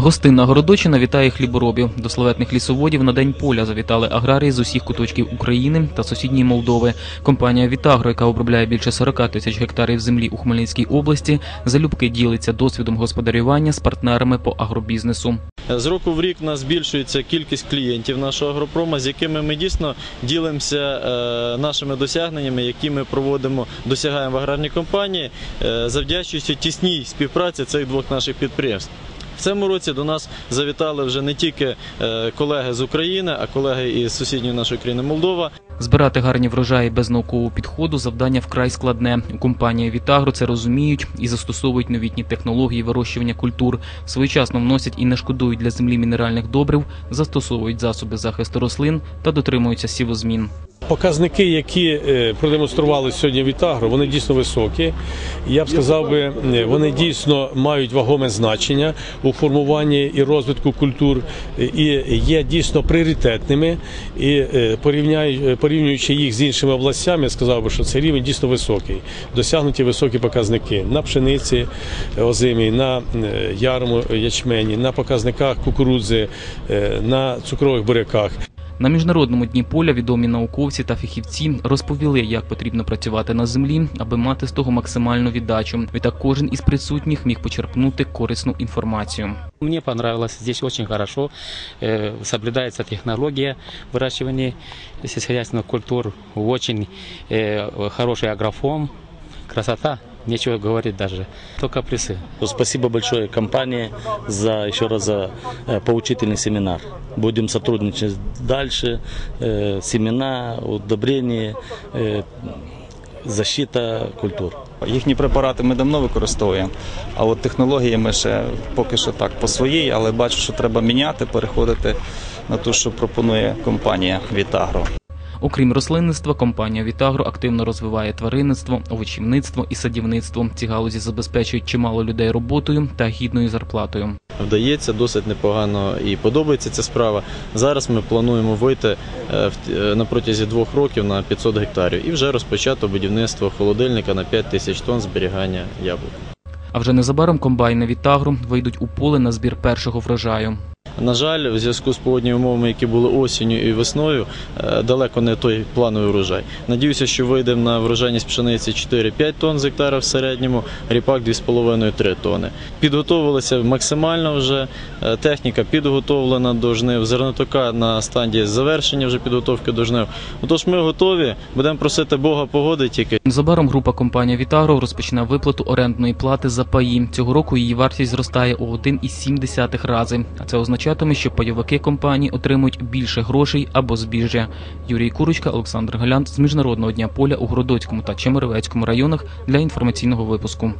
Гостинна Городочина вітає хліборобів. До славетних лісоводів на День поля завітали аграрії з усіх куточків України та сусідньої Молдови. Компанія Вітагро, яка обробляє більше 40 тисяч гектарів землі у Хмельницькій області, залюбки ділиться досвідом господарювання з партнерами по агробізнесу. З року в рік у нас збільшується кількість клієнтів нашого агропрома, з якими ми дійсно ділимося е, нашими досягненнями, які ми проводимо, досягаємо в аграрній компанії, е, завдячуючи тісній співпраці цих двох наших підприємств. В цьому році до нас завітали вже не тільки е, колеги з України, а колеги із сусідньої нашої країни Молдова. Збирати гарні врожаї без наукового підходу завдання вкрай складне. У компанії Вітагро це розуміють і застосовують новітні технології вирощування культур. Своєчасно вносять і не шкодують для землі мінеральних добрив, застосовують засоби захисту рослин та дотримуються сівозмін. Показники, які е, продемонстрували сьогодні Вітагро, вони дійсно високі. Я б сказав би, е, вони дійсно мають вагоме значення у формуванні і розвитку культур і є дійсно пріоритетними. І е, порівнюючи їх з іншими областями, я сказав би, що цей рівень дійсно високий. Досягнуті високі показники на пшениці озимій, на ярму ячмені, на показниках кукурудзи, на цукрових буряках. На міжнародному дні поля відомі науковці та фахівці розповіли, як потрібно працювати на землі, аби мати з того максимальну віддачу. Відтак кожен із присутніх міг почерпнути корисну інформацію. Мне понравилось, здесь очень хорошо, э, соблюдается технология выращивания сельскохозяйственных культур, очень э, хороший агрофон, красота, нечего говорить даже, только плюсы. Спасибо большое компании за еще раз за э, поучительный семинар. Будем сотрудничать дальше. Э, Семена, удобрения, э, защита культур. Їхні препарати ми давно використовуємо, а от технології ми ще поки що так по своїй, але бачу, що треба міняти, переходити на ту, що пропонує компанія Вітагро. Окрім рослинництва, компанія Вітагро активно розвиває тваринництво, овочівництво і садівництво. Ці галузі забезпечують чимало людей роботою та гідною зарплатою. Вдається досить непогано і подобається ця справа. Зараз ми плануємо вийти е, е, на протязі двох років на 500 гектарів і вже розпочато будівництво холодильника на 5 тисяч тонн зберігання яблук. А вже незабаром комбайни Вітагро вийдуть у поле на збір першого врожаю. На жаль, в зв'язку з погодніми умовами, які були осінню і весною, е, далеко не той плановий урожай. Надіюся, що вийдемо на врожайність пшениці 4-5 тонн з гектара в середньому, ріпак 2,5-3 тонни. Підготовилися максимально вже. е, Техніка підготовлена до жнив, зернотока на стадії завершення вже підготовки до жнив. Отож, ми готові. Будемо просити Бога погоди тільки. Незабаром група компанія Вітагро розпочне виплату орендної плати за паї. Цього року її вартість зростає у 1,7 рази. А це означатиме, що пайовики компанії отримують більше грошей або збіжжя. Юрій Курочка, Олександр Галянт з міжнародного дня поля у Городоцькому та Чемеровецькому районах для інформаційного випуску.